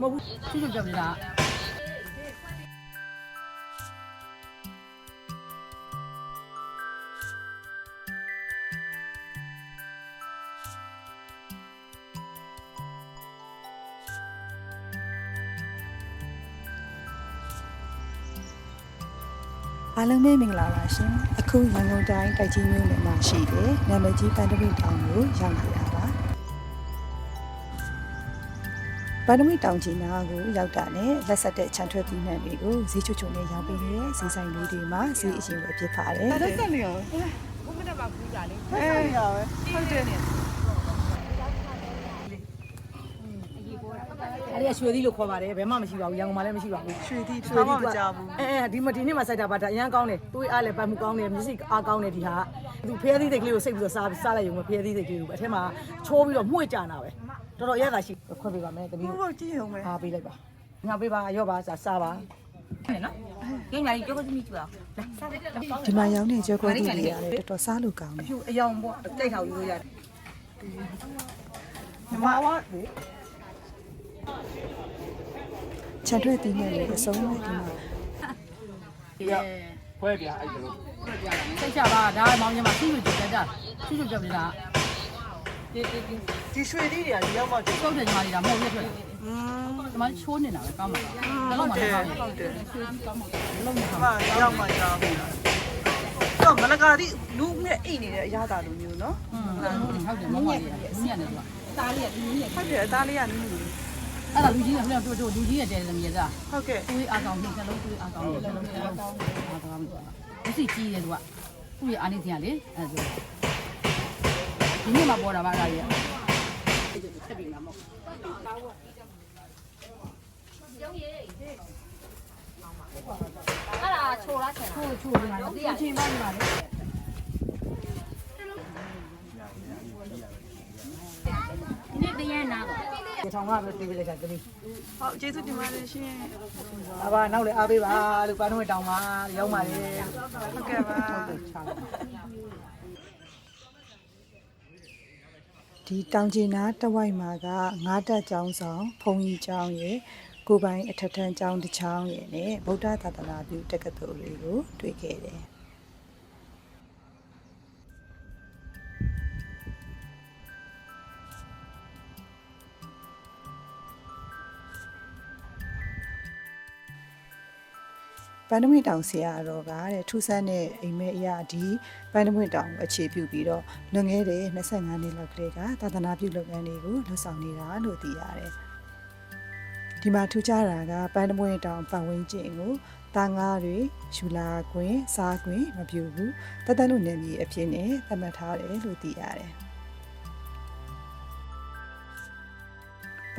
မဟုတ်ဘူးချွတ်ချွတ်ပြောနေတာအားလုံးပဲမင်္ဂလာပါရှင်အခုရန်ကုန်တိုင်းတိုက်ကြီးမြို့နယ်မှာရှိတဲ့နာမည်ကြီးပန္တမိတောင်ကိုရောက်လာတာပါ ပန္တမိတောင်ကြီးနာကိုရောက်တာနဲ့လက်ဆက်တဲ့ခြံထွက်သီးနှံတွေကိုဈေးချွတ်ချွတ်နဲ့ရောင်းပေးနေတဲ့ဈေးဆိုင်လေးတွေမှာဈေးအရင်ပဲဖြစ်ပါတယ်တက်တက်နေရောဘုမတက်ပါဘူးကြလေအဲရပဲဟုတ်တယ်နေအဲ့ဒီရွှေသီးလို့ခေါ်ပါတယ်ဘယ်မှမရှိပါဘူးရန်ကုန်မှာလည်းမရှိပါဘူးရွှေသီးတစ်ခါမှမကြဘူးအဲအဲဒီမဒီနေ့မှစိုက်တာပါဒါအရန်ကောင်းတယ်တွေးအားလည်းပတ်မှုကောင်းတယ်မျက်စိအားကောင်းတယ်ဒီဟာသူဖျဲသီးတွေကလေးကိုစိတ်ပြီးတော့စားစားလိုက်ရုံပဲဖျဲသီးတွေကလေးကိုအထက်မှာချိုးပြီးတော့မှု့ကြနာပဲ တော်တော်ရတာရှိခွင့်ပေးပါမယ်တမီးဘုဘကြည့်အောင်မယ်အားပေးလိုက်ပါငါပေးပါရော့ပါစားစားပါနော်ကျင်းညာကြီးကြောက်ကြည့်ကြည့်ပါလာစားတယ်ကောင်းဒီမှာရောင်းတဲ့ကြောက်ကွဲသီးတွေကလည်းတော်တော်စားလို့ကောင်းတယ်ဖြူအယောင်ပေါ့တိတ်ထောက်ယူလို့ရတယ်ညီမဝါခြံထွက်သီးနှံတွေအစုံပဲဒီမှာခွဲပြအဲ့ဒါလို့စိတ်ချပါဒါမောင်ညီမဖြူဖြူကြက်ကြဖြူဖြူကြက်နေတာ ဒီဒီဒီဒီရွှေသီးတွေကဒီရောက်မှကျစောက်တယ်ညီမလေးဒါမဟုတ်ရက်ထွက်อืมဒီမှာချိုးနေတာပဲကောင်းပါလားလုံးဝမကောင်းဘူးဟုတ်တယ်လုံးဝမဒီကောင်းမှာရောက်မှကြာဘူးတော့မလကာတိလူနဲ့အိတ်နေတဲ့အရာတာလိုမျိုးနော်ဘူးဟုတ်တယ်မမကြီးအမြတ်နေတော့သားလေးကဒီနည်းဟုတ်တယ်အသားလေးကနည်းနည်းအဲ့ဒါလူကြီးကပြန်တို့တို့လူကြီးရဲ့တဲသမီးကဟုတ်ကဲ့တွေးအားကောင်းနေစလုံးတွေးအားကောင်းနေစလုံးစလုံးအားကောင်းနေတာအစ်ကြီးကြီးတယ်သူကသူ့ရဲ့အာနေစင်ကလေအဲ့ဒါ ဒီနေ့မှပေါ်တာပါအဲ့ဒါကြီးဆက်ပြီးမှာမဟုတ်အဲ့ဒါချိုလားချင်လားချိုးချိုးနေတာလေအချင်းပါနေပါလေဒီနေ့တရနာပါဒီထောင်ကပဲပြေးလိုက်တာတမီးဟုတ်ကျေးဇူးတင်ပါတယ်ရှင်အဘာနောက်လေအားပေးပါလို့ပန်းတော့တောင်းပါရောက်ပါလေဟုတ်ကဲ့ပါ ဒီတောင်ကျင်နာတဝိုက်မှာကငါးတက်ကျောင်းဆောင်ဘုံကြီးကျောင်းရယ်ကိုယ်ပိုင်အထက်ထန်းကျောင်းတစ်ချောင်းရယ်နဲ့ဗုဒ္ဓသာသနာပြုတက္ကသိုလ်တွေကိုတွေ့ခဲ့တယ် ပန္နမွေတောင်ဆရာတော်ကတဲ့ထူးဆန်းတဲ့အိမ်မဲအရာဒီပန္နမွေတောင်ကိုအခြေပြုပြီးတော့လွန်ခဲ့တဲ့25နှစ်လောက်ကလေးကသာသနာပြုလုပ်ငန်းတွေကိုလှုပ်ဆောင်နေတာလို့သိရတယ်။ဒီမှာထူးခြားတာကပန်းတမွေတောင်ပတ်ဝန်းကျင်ကိုတာငါးတွေယူလာခွင်စားခွင်မပြုဘူးတသက်လို့နေမြေအဖြစ်နဲ့သတ်မှတ်ထားတယ်လို့သိရတယ်။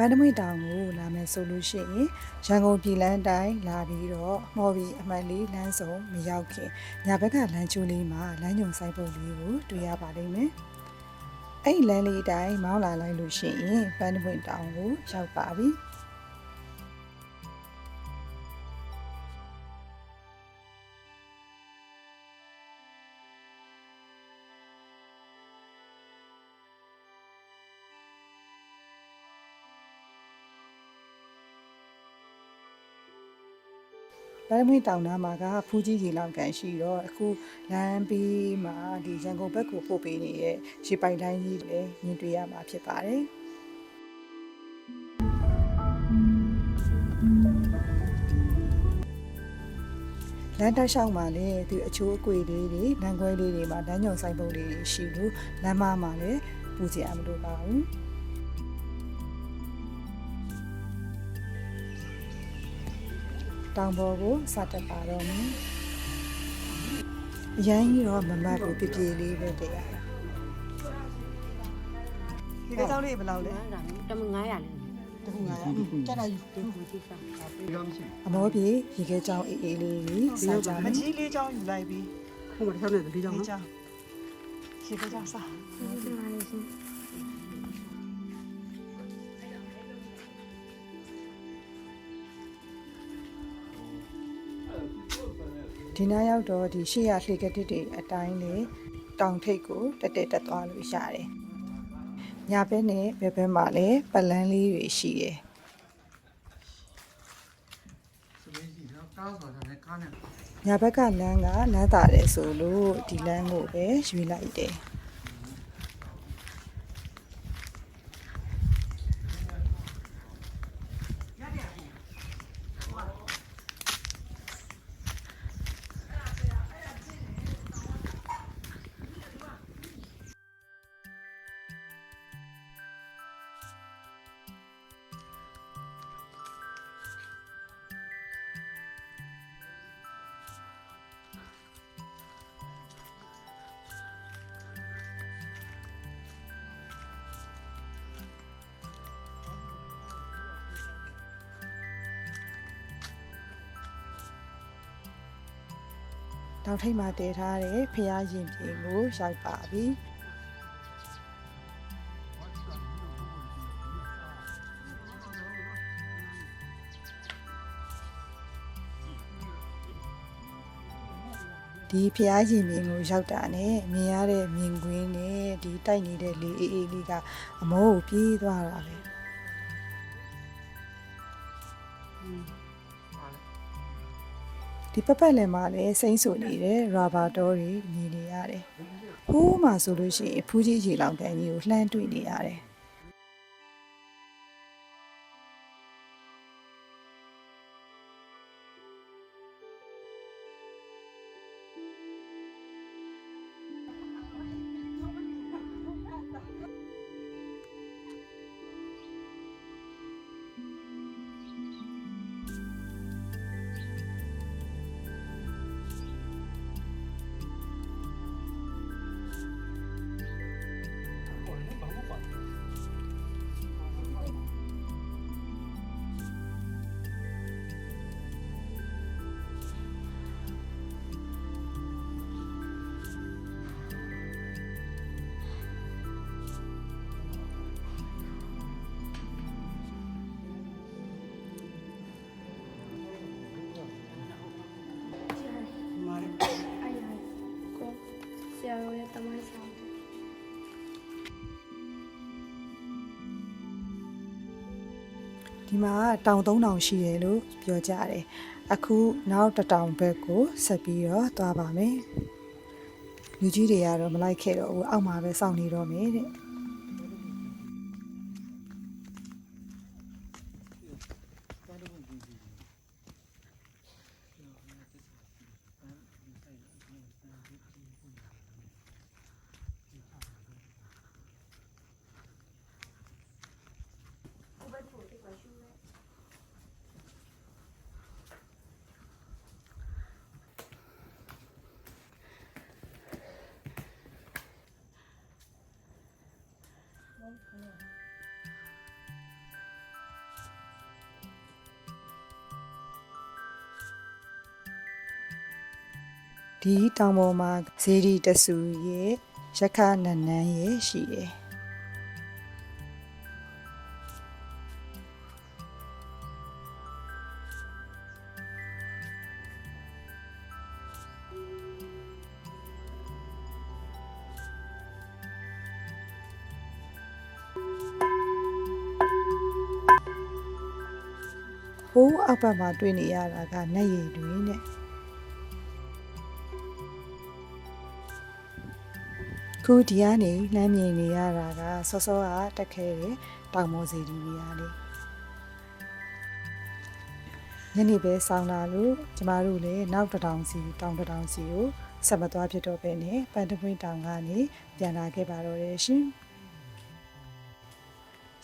ပန်းတမွေတောင်ကိုလာမယ်ဆိုလို့ရှိရင်ရန်ကုန်ပြည်လန်းတိုင်းလာပြီးတော့မော်ဘီအမှန်လေးလမ်းစုံမရောက်ခင်ညာဘက်ကလမ်းချိုးလေးမှာလမ်းညွန်ဆိုင်ပုံလေးကိုတွေ့ရပါလိမ့်မယ်။အဲ့ဒီလမ်းလေးတိုင်းမောင်းလာလိုက်လို့ရှိရင်ပန်းတမွေတောင်ကိုရောက်ပါပြီ။ ဗရမီတောင်နာမှာကဖူးကြီးရေလောက်ကန်ရှိတော့အခုလမ်းပြီးမှာဒီရန်ကုန်ဘက်ကိုပို့ပေးနေတဲ့ရေပိုင်တိုင်းကြီးလည်းမြင်တွေ့ရမှာဖြစ်ပါတယ်လမ်းတစ်လျှောက်မှာလည်းဒီအချိုးအကွေလေးတွေလမ်းခွဲလေးတွေမှာလမ်းညွန်ဆိုင်ပုံလေးတွေရှိလို့လမ်းမမှာလည်းပူစီအမလို့ပါဘူး တောင်ပေါ်ကိုစတက်ပါတော့မယ်အရန်ကြီးတော့မမတ်ကိုပြပြလေးပဲတရတာဒီကကြောက်လေးဘယ်လောက်လဲတမ900လေးတခုငါရတက်လာယူအမောပြေရေခဲကြောင်အေးအေးလေးကြီးစားကြမမယ်ကြီးလေးချောင်းယူလိုက်ပြီးဟုတ်ပါတော့တယ်ဒီကြောင့်လေးချောင်းရှိကကြောင်စား ဒီနားရောက်တော့ဒီရှေ့ရလှေကတိတွေအတိုင်းလေတောင်ထိပ်ကိုတက်တက်တက်သွားလို့ရတယ်။ညာဘက်နဲ့ဘက်ဘက်မှာလည်းပလန်းလေးတွေရှိတယ်။ညာဘက်ကလမ်းကလမ်းသာတယ်ဆိုလို့ဒီလမ်းကိုပဲယူလိုက်တယ်။ တောင်ထိပ်မှာတည်ထားတဲ့ဖျားရင်ပြင်ကိုရောက်ပါပြီဒီဖျားရင်ပြင်ကိုရောက်တာနဲ့မြင်ရတဲ့မြင်ကွင်းနဲ့ဒီတိုက်နေတဲ့လေအေးအေးလေးကအမောကိုပြေးသွားတာပဲ ဒီပပတ်လည်မှာလည်းစိမ့်ဆူနေတဲ့ရာဘာတောတွေမြင်နေရတယ်။ဟိုးမှာဆိုလို့ရှိရင်ဖူးကြီးရေလောင်ကန်ကြီးကိုလှမ်းတွေ့နေရတယ်။ ဒီမှာတောင်3000ရှိတယ်လို့ပြောကြတယ်အခုနောက်တစ်တောင်ဘက်ကိုဆက်ပြီးတော့သွားပါမယ်လူကြီးတွေကတော့မလိုက်ခဲ့တော့ဘူးအောက်မှာပဲစောင့်နေတော့မယ်တဲ့ ဒီတောင်ပေါ်မှာဇေဒီတဆူရဲ့ရခနန်းနန်းရဲ့ရှိတယ်ဟိုးအောက်ဘက်မှာတွေ့နေရတာကနတ်ရည်တွေနဲ့ ခုဒီကနေလှမ်းမြင်နေရတာကစောစောကတက်ခဲတဲ့တောင်မောစီဒီရီယာလေးညနေပဲဆောင်းလာလို့ကျမတို့လည်းနောက်တစ်တောင်စီတောင်တစ်တောင်စီကိုဆက်မသွားဖြစ်တော့ပဲနဲ့ပန်တပွင့်တောင်ကနေပြန်လာခဲ့ပါတော့တယ်ရှင်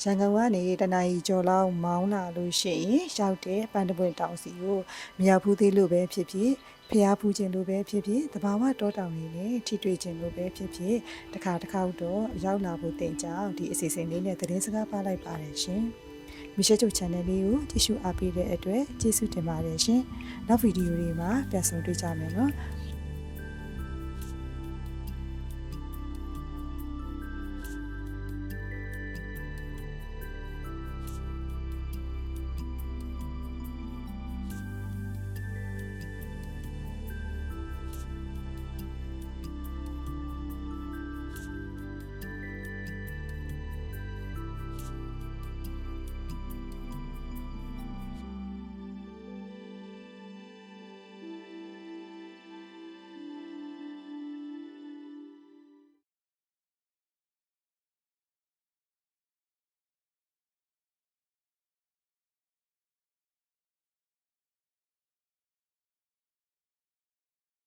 ရန်ကုန်ကနေတနအီကျော်လောက်မောင်းလာလို့ရှိရင်ရောက်တဲ့ပန်တပွင့်တောင်စီကိုမရောက်ဘူးသေးလို့ပဲဖြစ်ဖြစ် ဖျားဖူးခြင်းလို့ပဲဖြစ်ဖြစ်တဘာဝတောတောင်တွေနဲ့ထိတွေ့ခြင်းလို့ပဲဖြစ်ဖြစ်တစ်ခါတစ်ခါတော့ရောက်လာဖို့တင်ကြောင်ဒီအစီအစဉ်လေးနဲ့သတင်းစကားပါလိုက်ပါတယ်ရှင်မီရှယ်ချုပ် channel လေးကိုကြည့်ရှုအားပေးတဲ့အတွက်ကျေးဇူးတင်ပါတယ်ရှင်နောက်ဗီဒီယိုတွေမှာပြန်ဆုံတွေ့ကြမယ်နော်